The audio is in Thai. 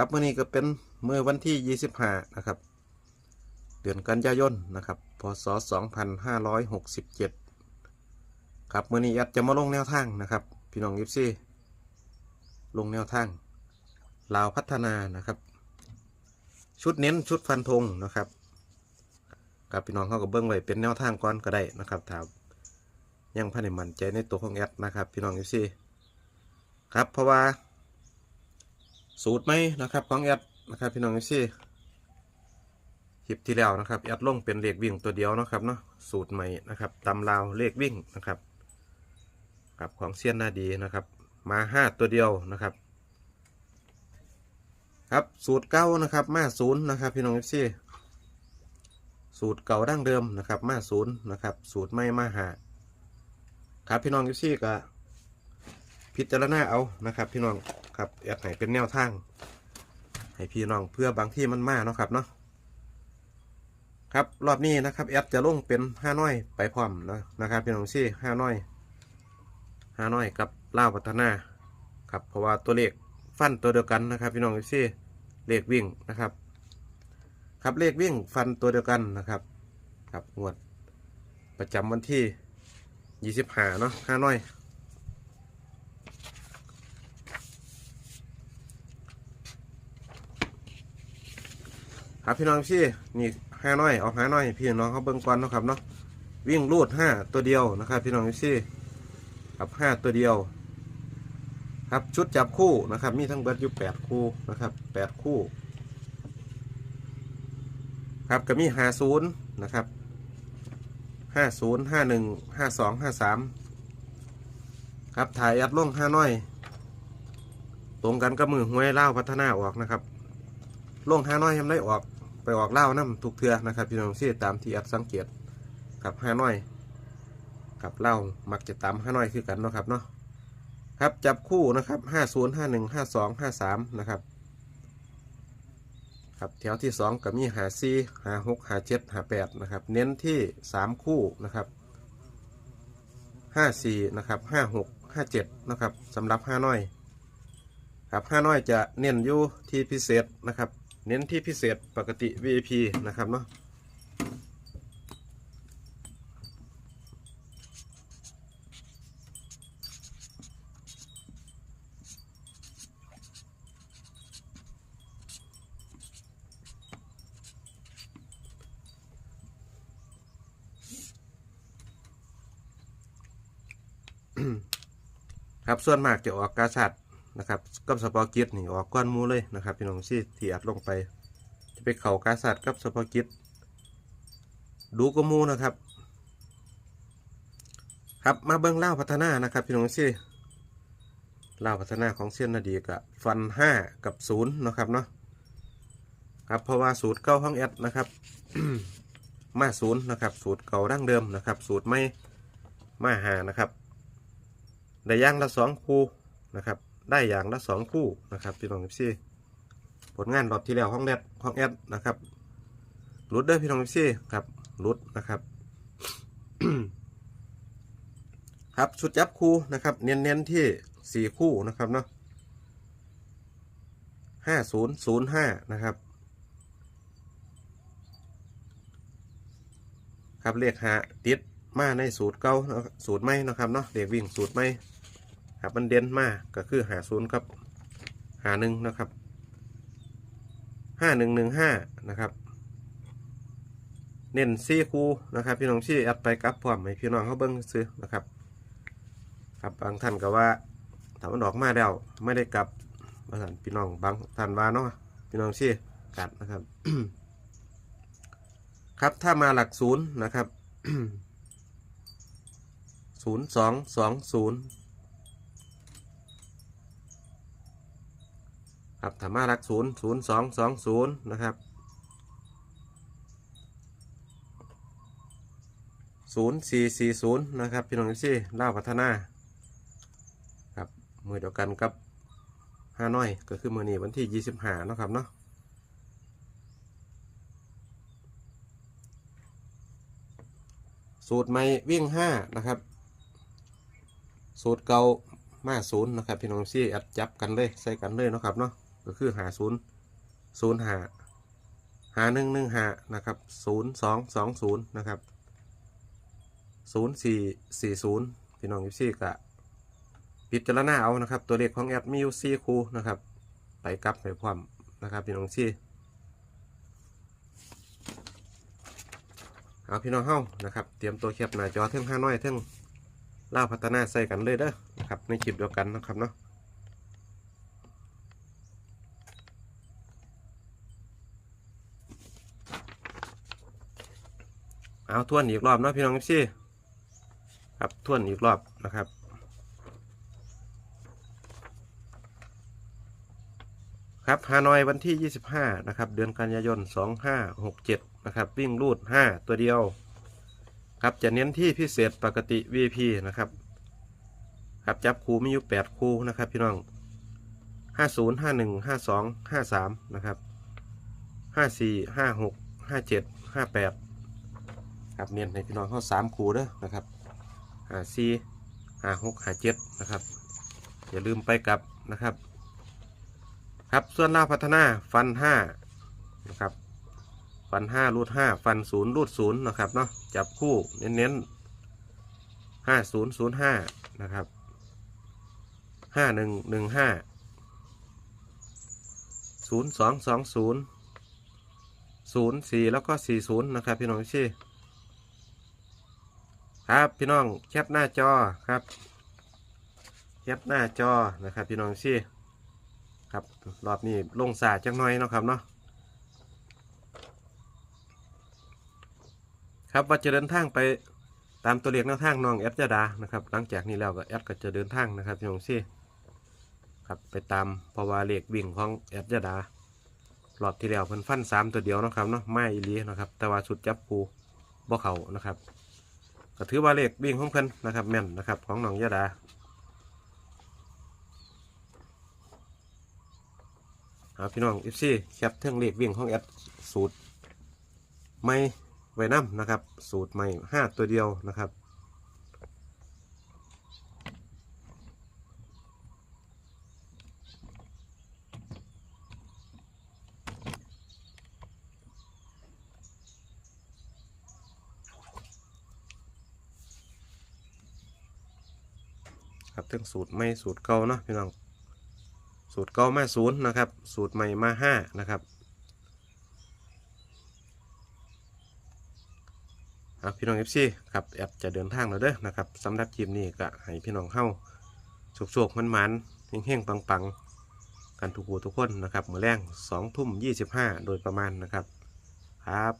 ครับมื่อนี้ก็เป็นเมื่อวันที่ 25 นะครับ เดือนกันยายนนะครับ พศ 2567 ครับเมื่อนี้ยัดจะมาลงแนวทางนะครับ พี่น้องยิปซี่ลงแนวทางลาวพัฒนานะครับ ชุดเน้นชุดฟันธงนะครับกับพี่น้องเขาก็เบิ้งไว้เป็นแนวทางก่อนก็ได้นะครับถามยังพันในมันใจในตัวของแอดนะครับ พี่น้องยิปซี่ครับเพราะว่า สูตรไหมนะครับของแอดนะครับพี่น้องซี่คลิปที่แล้วนะครับแอดลงเป็นเลขวิ่งตัวเดียวนะครับเนาะสูตรใหม่นะครับตำราวเลขวิ่งนะครับกับของเซียนหน้าดีนะครับ มาห้าตัวเดียวนะครับ ครับสูตรเก้านะครับมาศูนย์นะครับพี่น้องเอฟซีสูตรเก่าดั้งเดิมนะครับมาศูนย์นะครับสูตรไม่มาหาครับพี่น้องเอฟซีก็ พิจารณาเอานะครับ พี่น้องครับแอดไหนเป็นแนวทาง ให้พี่น้องเพื่อบางที่มันมาเนาะครับเนาะครับรอบนี้นะครับแอดจะลงเป็นห้าน้อยไปพร้อมนะนะครับพี่น้องซี่ห้าน้อยห้าน้อยกับล่าพัฒนาครับเพราะว่าตัวเลขฟันตัวเดียวกันนะครับ พี่น้องซี่เลขวิ่งนะครับ ครับเลขวิ่งฟันตัวเดียวกันนะครับครับงวดประจำวันที่ยี่สิบห้าเนาะห้าน้อย ครับพี่น้องพี่นี่ห้าน้อยเอาห้าน้อย พี่น้องเขาเบิ่งก่อนนะครับเนาะวิ่งรูดห้าตัวเดียวนะครับ พี่น้องพี่ครับห้าตัวเดียว ครับชุดจับคู่นะครับ มีทั้งเบิดอยู่แปดคู่นะครับแปดคู่ ครับก็มีห้าศูนย์นะครับห้าศูนย์ห้าหนึ่งห้าสองห้าสามครับถ่ายอัดลงห้าน้อย ตรงกันกับมือหวยเล่าพัฒนาออกนะครับลงห้าน้อยยังได้ออก ไปออกเล่าน้ำทุกเทือนะครับพี่น้องซี่ตามที่อัดสังเกตกับห้าน้อยกับเล่ามักจะตามห้าน้อยคือกันเนาะครับเนาะครับจับคู่นะครับห้าศูนย์ห้าหนึ่งห้าสองห้าสามนะครับครับแถวที่สองก็มีหาซีหาหกหาเจ็ดหาแปดนะครับเน้นที่สามคู่นะครับห้าสี่นะครับห้าหกห้าเจ็ดนะครับสำหรับห้าน้อยครับห้าน้อยจะเน้นอยู่ที่พิเศษนะครับ เน้นที่พิเศษปกติ VIP นะครับเนาะครับส่วนมากจะออกกาชัด นะครับกับสปอร์กิตนี่ออกก้อนมูเลยนะครับพี่น้องซี่ที่อัดลงไป จะไปเข่ากาสัดกับสปอร์กิตดูกว่าหมูนะครับ ครับมาเบิ้งเล่าวพัฒนานะครับพี่น้องซี่เล่าวพัฒนาของเส้นนาดีกับฟันห้ากับศูนย์นะครับเนาะครับเพราะว่าสูตรเก้าห้องแอดนะครับ มาศูนย์นะครับ สูตรเก่าดั้งเดิมนะครับ สูตรไม่มาหานะครับได้ย่างละสองคูนะครับ ได้อย่างละสองคู่นะครับพี่น้องซี่ผลงานรอบที่แล้วห้องแอดห้องแอดนะครับรุดเด้อพี่น้องซี่ครับรุดนะครับครับชุดจับคู่นะครับ เน้นๆที่สี่คู่นะครับเนาะห้าศูนย์ศูนย์ห้านะครับ ครับเลขหาติดมาในสูตรเก่าสูตรใหม่นะครับเนาะเลขวิ่งสูตรใหม่ ครับมันเด่นมากก็คือหาศูนย์ครับหาหนึ่งนะครับห้าหนึ่งหนึ่งห้านะครับ เน้นซี่คูนะครับ พี่น้องชี่แอดไปกลับพร้อมให้พี่น้องเขาเบิ้งซื้อนะครับ ครับบางท่านก็ว่าถามันออกมาแล้วไม่ได้กลับบางท่านพี่น้องบางท่านว่าเนาะพี่น้องชี่กัดนะครับ ครับถ้ามาหลักศูนย์นะครับศูนย์สองสองศูนย์ ครับถามารักศูนย์ศูนย์สองสองศูนย์นะครับศูนย์สี่สี่ศูนย์นะครับพี่น้องซี่เล่าพัฒนาครับมือเดียวกันกับห้าน้อยก็คือมือนี้วันที่ยี่สิบห้านาะครับเนาะสูตรใหม่วิ่งห้านะครับ สูตรเก่ามาศูนย์นะครับพี่น้องซี่อัดจับกันเลยใส่กันเลยนะครับเนาะ ก็คือหาศูนย์ศูนย์หาหาหนึ่งหนึ่งหานะครับศูนย์สองสองศูนย์นะครับศูนย์สี่สี่ศูนย์พี่น้องยิปซี่กะพิจารณาเอานะครับ ตัวเลขของแอดมีอยู่สี่คูนะครับไปกลับไปพร้อมนะครับพี่น้องซี่เอาพี่น้องเฮ้านะครับ เตรียมตัวแคปหน้าจอเท่งห้าน้อยเท่งเล่าพัฒนาใส่กันเลยเด้อนะครับในคลิปเดียวกันนะครับเนาะ เอาทวนอีกรอบนะพี่น้องพี่ครับทวนอีกรอบนะครับครับฮานอยวันที่ 25 นะครับ เดือนกันยายน 2567 นะครับ วิ่งรูด 5 ตัวเดียว ครับ จะเน้นที่พิเศษปกติ VP นะครับ ครับ จับคูมีอยู่ 8 คูนะครับ พี่น้อง 50 51 52 53 นะครับ 54 56 57 58 ครับเน้นให้พี่น้องเข้า3คูเด้อนะครับ54 56 57นะครับ อย่าลืมไปกลับนะครับ ครับส่วนล่าพัฒนาฟันห้านะครับฟันห้ารูดห้าฟันศูนย์รูดศูนย์นะครับเนาะจับคู่เน้นๆห้าศูนย์ศูนย์ห้านะครับห้าหนึ่งหนึ่งห้าศูนย์สองสองศูนย์ศูนย์สี่แล้วก็สี่ศูนย์นะครับพี่น้องชี่ ครับพี่น้องแคปหน้าจอครับแคปหน้าจอนะครับ พี่น้องชี่ครับรอบนี้ลงสาจังน้อยเนาะครับเนาะครับว่าจะเดินทางไปตามตัวเลขแนวทางน้องแอดจดานะครับ หลังจากนี้แล้วก็แอดก็จะเดินทางนะครับพี่น้องซี่ครับไปตามเพราะว่าเลขวิ่งของแอดจดารอบที่แล้วเพิ่นฟันสามตัวเดียวนะครับเนาะไม่อีลีนะครับ แต่ว่าชุดจับปูบ่เขานะครับ ก็ถือว่าเลขวิ่งของเพิ่นนะครับแม่นนะครับของน้องยะดาครับพี่น้องอีฟซี่แคปเท่งเลขวิ่งของแอดสูตรไม่ไว้น้ำนะครับ สูตรใหม่ห้าตัวเดียวนะครับ ครับเท่งสูตรไม่สูตรเก่าเนาะพี่น้องสูตรเก่ามาศูนย์นะครับ สูตรใหม่มาห้านะครับอะพี่น้องเอฟซีครับแอดจะเดินทางแล้วเด้อนะครับสำหรับคลิปนี้ก็ให้พี่น้องเข้าสุกๆมันมันๆเฮงๆปังๆ กันทุกผู้ทุกคนนะครับมือแรงสองทุ่มยี่สิบห้าโดยประมาณนะครับ ครับ